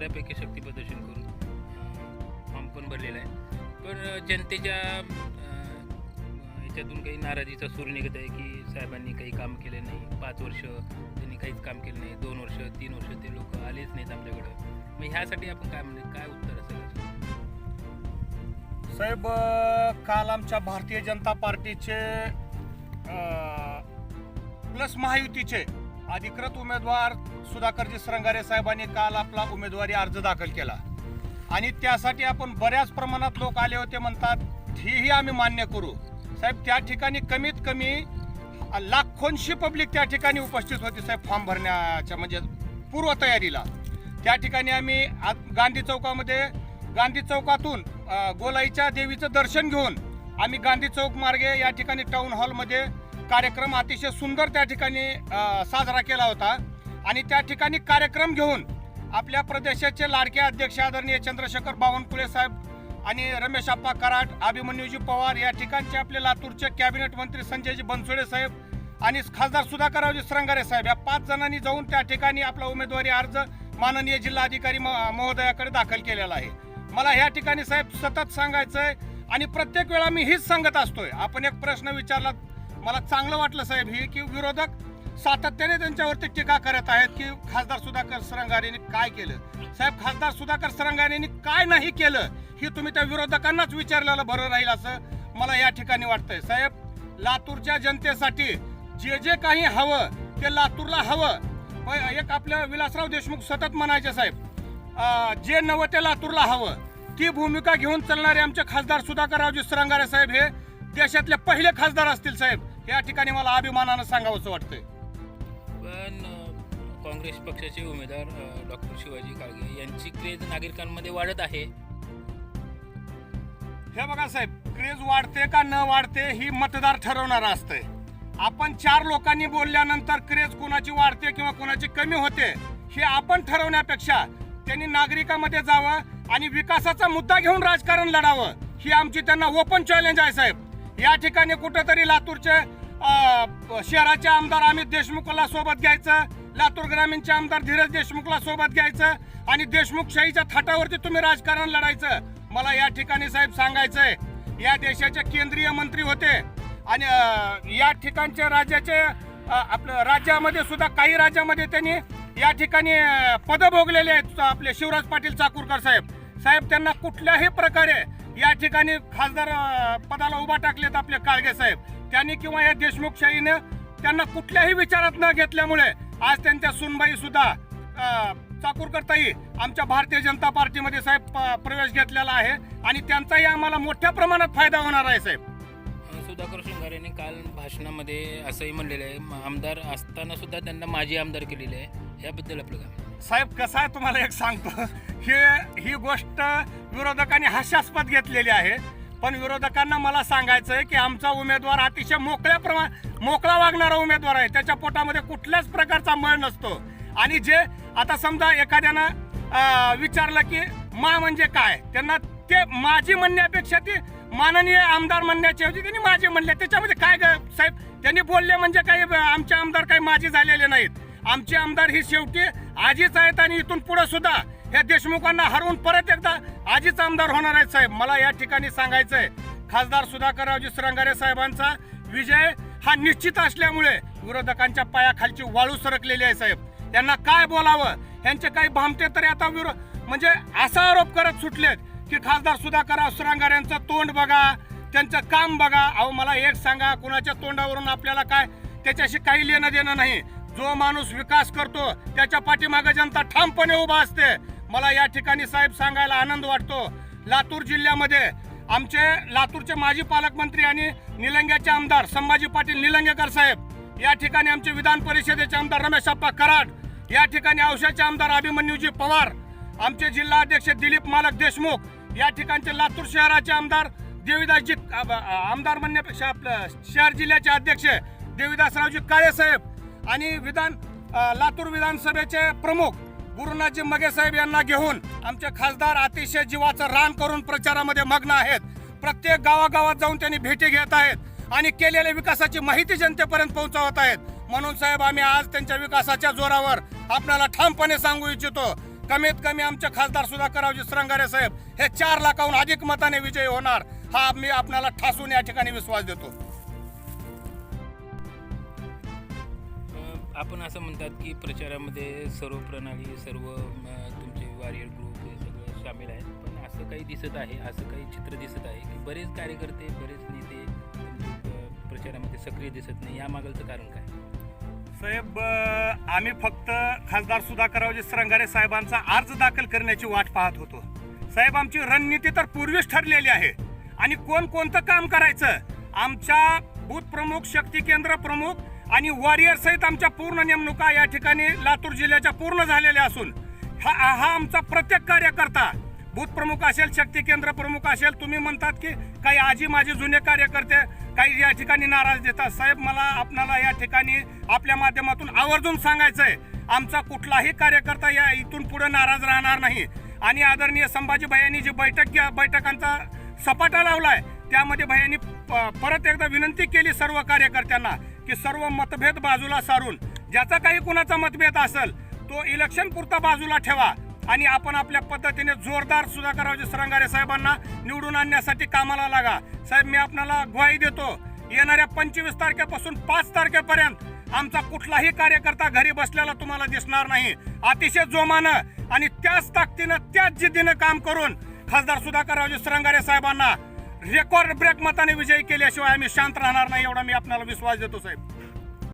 बऱ्यापैकी शक्ती प्रदर्शन करून फॉर्म पण भरलेला आहे. पण जनतेच्या याच्यातून काही नाराजीचा सूर निघत आहे की साहेबांनी काही काम केलं नाही. पाच वर्ष त्यांनी काहीच काम केलं नाही. दोन वर्ष तीन वर्ष ते लोक आलेच नाहीत आमच्याकडं मग ह्यासाठी आपण काय म्हणजे काय उत्तर असेल साहेब काल आमच्या भारतीय जनता पार्टीचे प्लस महायुतीचे अधिकृत उमेदवार सुधाकरजी सरंगारे साहेबांनी काल आपला उमेदवारी अर्ज दाखल केला. आणि त्यासाठी आपण बऱ्याच प्रमाणात लोक आले होते म्हणतात हेही आम्ही मान्य करू. साहेब त्या ठिकाणी कमीत कमी लाखोंशी पब्लिक त्या ठिकाणी उपस्थित होती साहेब फॉर्म भरण्याच्या म्हणजे पूर्वतयारीला. त्या ठिकाणी आम्ही गांधी चौकामध्ये गांधी चौकातून गोलाईच्या देवीचं दर्शन घेऊन आम्ही गांधी चौक मार्गे या ठिकाणी टाऊन हॉलमध्ये कार्यक्रम अतिशय सुंदर त्या ठिकाणी साजरा केला होता. आणि त्या ठिकाणी कार्यक्रम घेऊन आपल्या प्रदेशाचे लाडके अध्यक्ष आदरणीय चंद्रशेखर बावनकुळे साहेब आणि रमेश आप्पा कराड अभिमन्यूजी पवार या ठिकाणचे आपले लातूरचे कॅबिनेट मंत्री संजयजी बनसोडे साहेब आणि खासदार सुधाकररावजी सरंगारे साहेब. या पाच जणांनी जाऊन त्या ठिकाणी आपला उमेदवारी अर्ज माननीय जिल्हाधिकारी म- महोदयाकडे दाखल केलेला आहे. मला ह्या ठिकाणी साहेब सतत सांगायचंय आणि प्रत्येक वेळा मी हीच सांगत असतोय. आपण एक प्रश्न विचारला मला चांगलं वाटलं साहेब हे की विरोधक सातत्याने त्यांच्यावरती टीका करत आहेत की खासदार सुधाकर सरंगारेंनी काय केलं? साहेब खासदार सुधाकर सरंगारेंनी काय नाही केलं हे तुम्ही त्या विरोधकांनाच विचारलेलं बरं राहील असं मला या ठिकाणी वाटतंय. साहेब लातूरच्या जनतेसाठी जे जे काही हवं ते लातूरला हवं. एक आपलं विलासराव देशमुख सतत म्हणायचे साहेब जे नवं ते लातूरला हवं. ती भूमिका घेऊन चालणारे आमचे खासदार सुधाकररावजी सरंगारे साहेब हे देशातले पहिले खासदार असतील साहेब. या ठिकाणी मला अभिमानानं सांगावंसं वाटतंय. पण अ, काँग्रेस पक्षाचे उमेदवार डॉक्टर शिवाजी काळगे यांची क्रेज नागरिकांमध्ये वाढत आहे. हे बघा साहेब क्रेज वाढते का न वाढते ही मतदार ठरवणार असतंय. आपण चार लोकांनी बोलल्यानंतर क्रेज कुणाची वाढते किंवा कुणाची कमी होते हे आपण ठरवण्यापेक्षा त्यांनी नागरिकांमध्ये जावं आणि विकासाचा मुद्दा घेऊन राजकारण लढावं ही आमची त्यांना ओपन चॅलेंज आहे साहेब. या ठिकाणी कुठंतरी लातूरचे शहराचे आमदार अमित देशमुखला सोबत घ्यायचं लातूर ग्रामीणचे आमदार धीरज देशमुखला सोबत घ्यायचं आणि देशमुखशाहीच्या थाटावरती तुम्ही राजकारण लढायचं. मला या ठिकाणी साहेब सांगायचंय या देशाचे केंद्रीय मंत्री होते आणि या ठिकाणच्या राज्याचे आपलं राज्यामध्ये सुद्धा काही राज्यामध्ये त्यांनी या ठिकाणी पदं पद भोगलेले आहेत आपले शिवराज पाटील चाकूरकर साहेब. साहेब त्यांना कुठल्याही प्रकारे या ठिकाणी खासदार पदाला उभा टाकलेत आपले काळगे साहेब. त्यांनी किंवा या देशमुखशाहीनं त्यांना कुठल्याही विचारात न घेतल्यामुळे आज त्यांच्या सुनबाई सुद्धा चाकूरकरताही आमच्या भारतीय जनता पार्टीमध्ये साहेब प्रवेश घेतलेला आहे आणि त्यांचाही आम्हाला मोठ्या प्रमाणात फायदा होणार आहे साहेब. सुधाकर शृंगारे यांनी काल भाषणामध्ये असंही म्हणलेलं आहे आमदार असताना सुद्धा त्यांना माजी आमदार केलेले आहे. याबद्दल आपलं काय साहेब कसं आहे तुम्हाला एक सांगतो. हे ही गोष्ट विरोधकांनी हास्यास्पद घेतलेली आहे. पण विरोधकांना मला सांगायचं आहे की आमचा उमेदवार अतिशय मोकळ्या प्रमाण मोकळा वागणारा उमेदवार आहे. त्याच्या पोटामध्ये कुठल्याच प्रकारचा मळ नसतो. आणि जे आता समजा एखाद्यानं विचारलं की मा म्हणजे काय? त्यांना ते माझी म्हणण्यापेक्षा ती माननीय आमदार म्हणण्याची होती त्यांनी माझे म्हणले. त्याच्यामध्ये काय ग साहेब त्यांनी बोलले म्हणजे काही आमचे आमदार काही माझे झालेले नाहीत. आमचे आमदार ही शेवटी आजीच आहेत आणि इथून पुढे सुद्धा ह्या देशमुखांना हरवून परत एकदा आजीच आमदार होणार आहेत साहेब. मला या ठिकाणी सांगायचंय खासदार सुधाकररावजी सरंगारे साहेबांचा विजय हा निश्चित असल्यामुळे विरोधकांच्या पायाखालची वाळू सरकलेली आहे साहेब. त्यांना काय बोलावं? यांचे काही भामटे तरी आता विरोध म्हणजे असा आरोप करत सुटलेत की खासदार सुधाकरराव सरंगारे यांचं तोंड बघा त्यांचं काम बघा. अहो मला एक सांगा कुणाच्या तोंडावरून आपल्याला काय? त्याच्याशी काही लेणं देणं नाही. जो माणूस विकास करतो त्याच्या पाठीमागे जनता ठामपणे उभा असते. मला या ठिकाणी साहेब सांगायला आनंद वाटतो. लातूर जिल्ह्यामध्ये आमचे लातूरचे माजी पालकमंत्री आणि निलंग्याचे आमदार संभाजी पाटील निलंगेकर साहेब या ठिकाणी आमचे विधान परिषदेचे आमदार रमेश अप्पा कराड या ठिकाणी औशाचे आमदार अभिमन्यूजी पवार आमचे जिल्हा अध्यक्ष दिलीप मालक देशमुख या ठिकाणचे लातूर शहराचे आमदार देवीदासजी आमदार म्हणण्यापेक्षा आपलं शहर जिल्ह्याचे अध्यक्ष देवीदासरावजी काळे साहेब आणि विधान लातूर विधानसभेचे प्रमुख गुरुनाथजी मगे साहेब यांना घेऊन आमचे खासदार अतिशय जीवाचं रान करून प्रचारामध्ये मग्न आहेत. प्रत्येक गावागावात जाऊन त्यांनी भेटी घेत आहेत आणि केलेल्या विकासाची माहिती जनतेपर्यंत पोहोचवत आहेत. म्हणून साहेब आम्ही आज त्यांच्या विकासाच्या जोरावर आपल्याला ठामपणे सांगू इच्छितो कमीत कमी आमचे खासदार सुधाकररावजी श्रंगारे साहेब हे चार लाखाहून अधिक मताने विजयी होणार हा मी आपल्याला ठासून या ठिकाणी विश्वास देतो. आपण असं म्हणतात की प्रचारामध्ये सर्व प्रणाली सर्व तुमचे वॉरियर ग्रुप हे सगळं सामील आहेत. पण असं काही दिसत आहे असं काही चित्र दिसत आहे की बरेच कार्यकर्ते बरेच नेते प्रचारामध्ये सक्रिय दिसत नाही. यामागलचं कारण काय? साहेब आम्ही फक्त खासदार सुधाकररावजी श्रंगारे साहेबांचा अर्ज दाखल करण्याची वाट पाहत होतो. साहेब आमची रणनीती तर पूर्वीच ठरलेली आहे. आणि कोण कोणतं काम करायचं? आमच्या बूथ प्रमुख शक्ती केंद्र प्रमुख आणि वॉरियर सहित आमच्या पूर्ण नेमणुका या ठिकाणी लातूर जिल्ह्याच्या पूर्ण झालेल्या असून हा हा आमचा प्रत्येक कार्यकर्ता बूथ प्रमुख असेल शक्ती केंद्र प्रमुख असेल तुम्ही म्हणतात की काही आजी माझे जुने कार्यकर्ते काही या ठिकाणी नाराज देतात. साहेब मला आपणाला या ठिकाणी आपल्या माध्यमातून आवर्जून सांगायचं आहे आमचा कुठलाही कार्यकर्ता या इथून पुढे नाराज राहणार नाही. आणि आदरणीय संभाजी यांनी जी बैठक बैठकांचा सपाटा लावलाय त्यामध्ये भैयांनी प- परत एकदा विनंती केली सर्व कार्यकर्त्यांना की सर्व मतभेद बाजूला सारून ज्याचा काही कुणाचा मतभेद असेल तो इलेक्शन पुरता बाजूला ठेवा आणि आपण आपल्या पद्धतीने जोरदार सुधाकररावजी सरंगारे साहेबांना निवडून आणण्यासाठी कामाला लागा. साहेब मी आपणाला ग्वाही देतो येणाऱ्या पंचवीस तारखेपासून पाच तारखेपर्यंत आमचा कुठलाही कार्यकर्ता घरी बसलेला तुम्हाला दिसणार नाही. अतिशय जोमानं आणि त्याच ताकदीनं त्याच जिद्दीनं काम करून खासदार सुधाकररावजी सरंगारे साहेबांना रेकॉर्ड ब्रेक मताने विजयी केल्याशिवाय आम्ही शांत राहणार नाही एवढा मी आपल्याला विश्वास देतो साहेब.